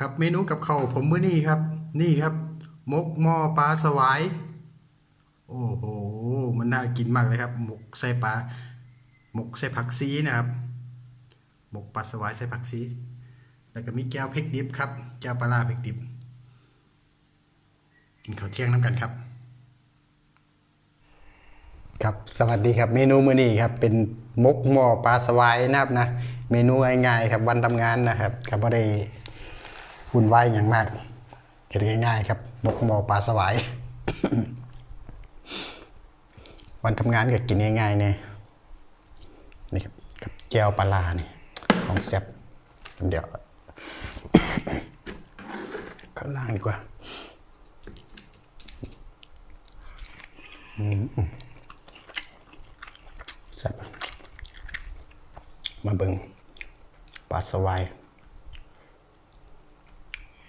ครับเมนูกับเขาผมมื้อนี้ครับ นี่ครับ มกหม้อปลาสวาย โอ้โหมันน่ากินมากเลยครับ หมกใส่ปลาหมกใส่ผักซีนะครับ หมกปลาสวายใส่ผักซีแล้วก็มีแก้วพริกดิบครับแก้วปลาร้าพริกดิบกินข้าวเที่ยงน้ำกันครับ ครับสวัสดีครับ เมนูมื้อนี้ครับ เป็นมกหม้อปลาสวายนะครับนะเมนูง่ายๆครับวันทำงานนะครับก็บ่ได้ วุ่นวายอย่างมากเฮ็ดง่ายๆครับมกหมอปลาสวาย วันทำงานก็กินง่ายๆเนี่ยนี่ครับกับแจวปลาร้านี่ของแซ่บเดี๋ยวข้างล่างดีกว่าแซ่บมาเบิงปลาสวาย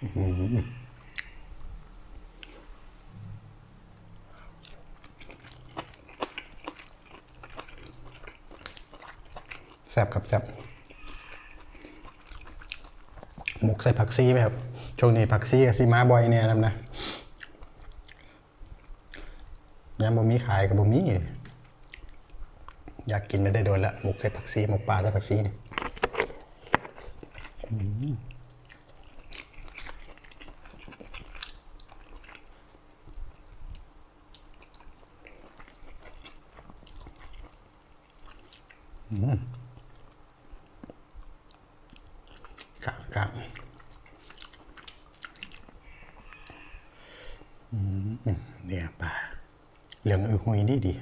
แซ่บครับแซ่บหมกใส่ผักซีไหมครับ ช่วงนี้ผักซีกับซีมาบ่อยเนี่ยนะนะยังบ่มีขายกับบ่มีอยากกินไม่ได้โดนละหมกใส่ผักซีหมกปลาใส่ผักซีเนี่ยอืมอืม กะกะอืมเนี่ยปลาเหลืองอือหุยดีดี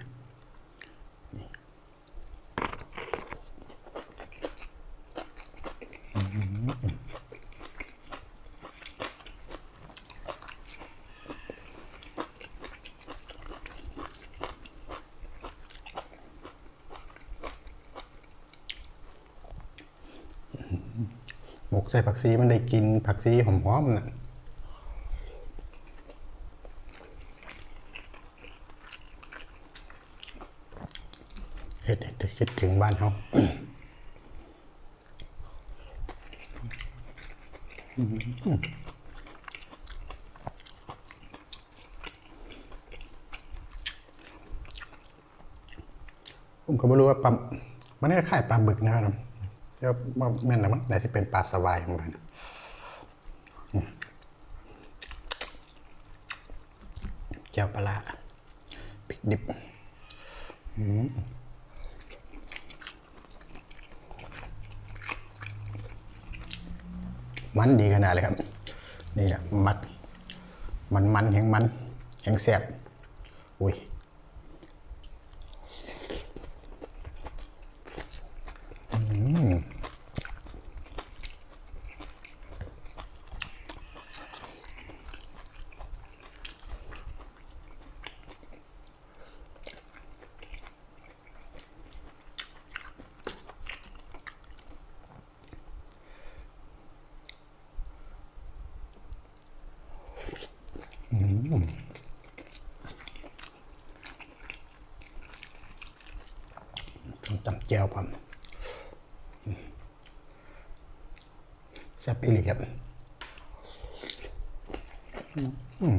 หม กใส่ผักซีมันได้กินผักซีหอมๆนะเฮ็ดให้คิดถึงบ้านเขาผมก็ไม่รู้ว่าปลามันก็คล้ายปลาบึกนะครับ แล้วว่าแม่นนะมั้งแต่ที่เป็นปลาสวายเหมือนกันแจ่วปลาพริกดิบมมันดีขนาดเลยครับ นี่แหละมัด มันมันแห่งมันแห่งแสบอุ้ย ต้องตำแจวผมแซ่บอีหลีครับอืม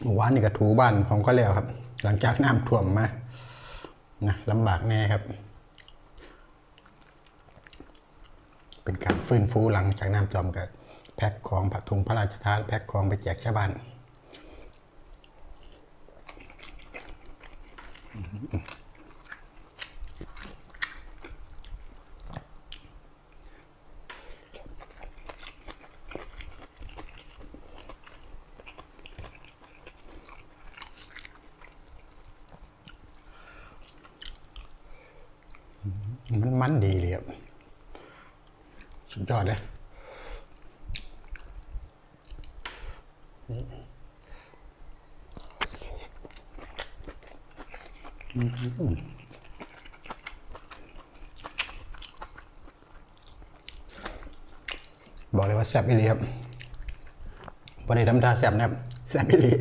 เมื่อวานนี่ก็ถูบ้านผมก็แล้วครับ หลังจากน้ำท่วมมานะลำบากแน่ครับ เป็นการฟื้นฟูหลังจากน้ำท่วมกับแพ็คของผักทุงพระราชทาน แพ็คของไปแจกชาวบ้าน มันดีเลยครับสุดยอดเลยบอกเลยว่าแซ่บอีหลีครับบริดำตาแซ่บนะครับแซ่บอีหลี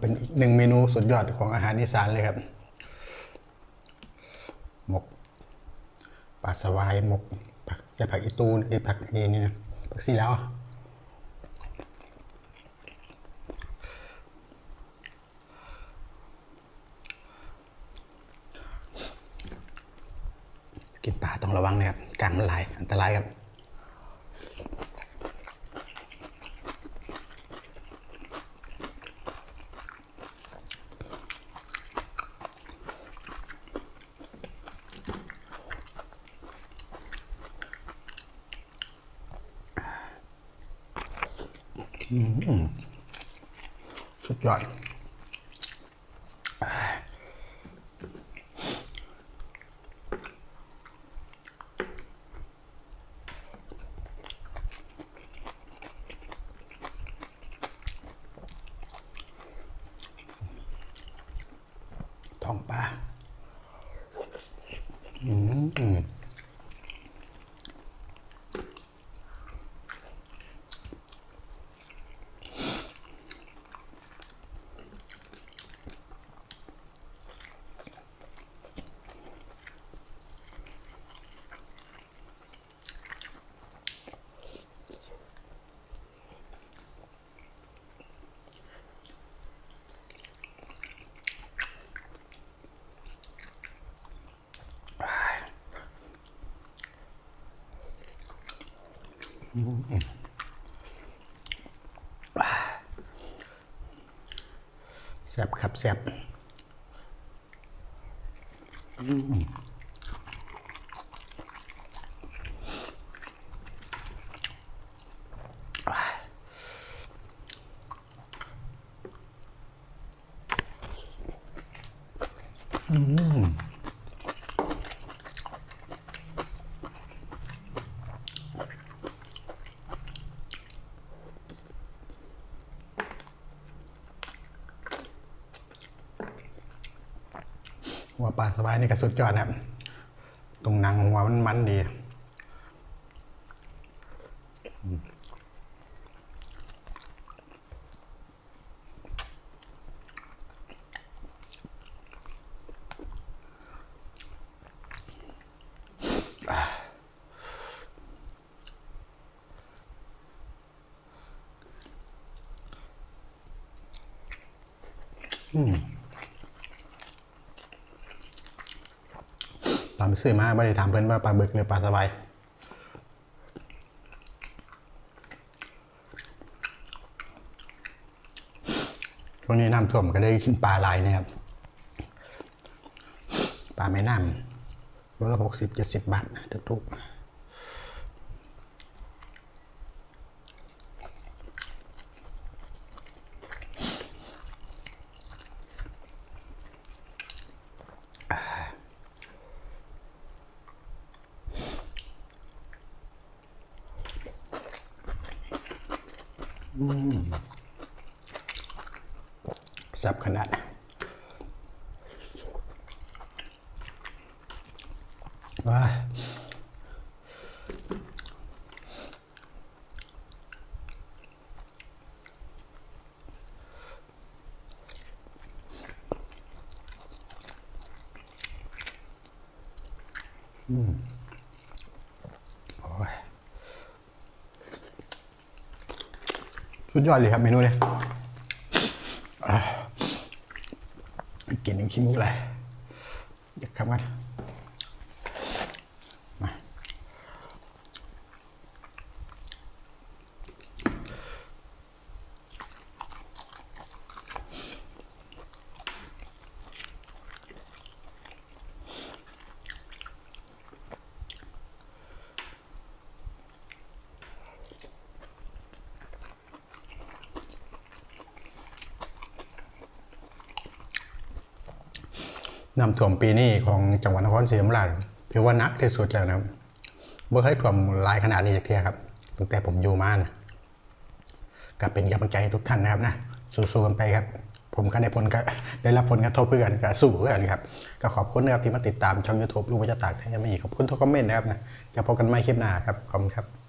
เป็นอีกหนึ่งเมนูสุดยอดของอาหารอีสานเลยครับ หมกปลาสวายหมกผักใส่ผักอีตูนผักนี่นี่นะผักซีแล้วกินปลาต้องระวังนะครับกางมันหลายอันตรายครับ สุดยอด ท้องปลาอืมอืม แซ่บครับแซ่บอืมหัวปลา สบายนี่ก็สุดยอดนะครับ ตรงหนังหัวมันมันดีต อนไปซื้อมาไม่ได้ถามเพื่อนว่าปลาบึกหรือปลาสบายช่วงนี้น้ำท่วมก็ได้กินปลาลายนะครับ ปลาแม่น้ำรละหกสิบเจ็ดสิบบาททุกๆ แซ่บขนาด ว้าอืมโอ้ยสุด ยอดเลยครับเมนูเนี่ยกินหนึ่งขี้มุกเลยเดี๋ยวครับกัน น้ำท่วมปีนี้ของจังหวัดนครศรีธรรมราชถือว่านักที่สุดแล้วนะครับเมื่อเคยท่วมลายขนาดนี้จากเทียครับตั้งแต่ผมอยู่มานะก็เป็นกำลังใจทุกท่านนะครับนะสู้ๆกันไปครับ ผมก็ได้ผลก็ได้รับผลกระทบเพื่อนก็สู้เพื่อนครับ ก็ขอบคุณนะครับที่มาติดตามช่องยูทูบลูกวัจตากแท้ยังไม่อีกขอบคุณทุกคอมเมนต์นะครับนะจะพบกันใหม่คลิปหน้าครับขอบคุณครับ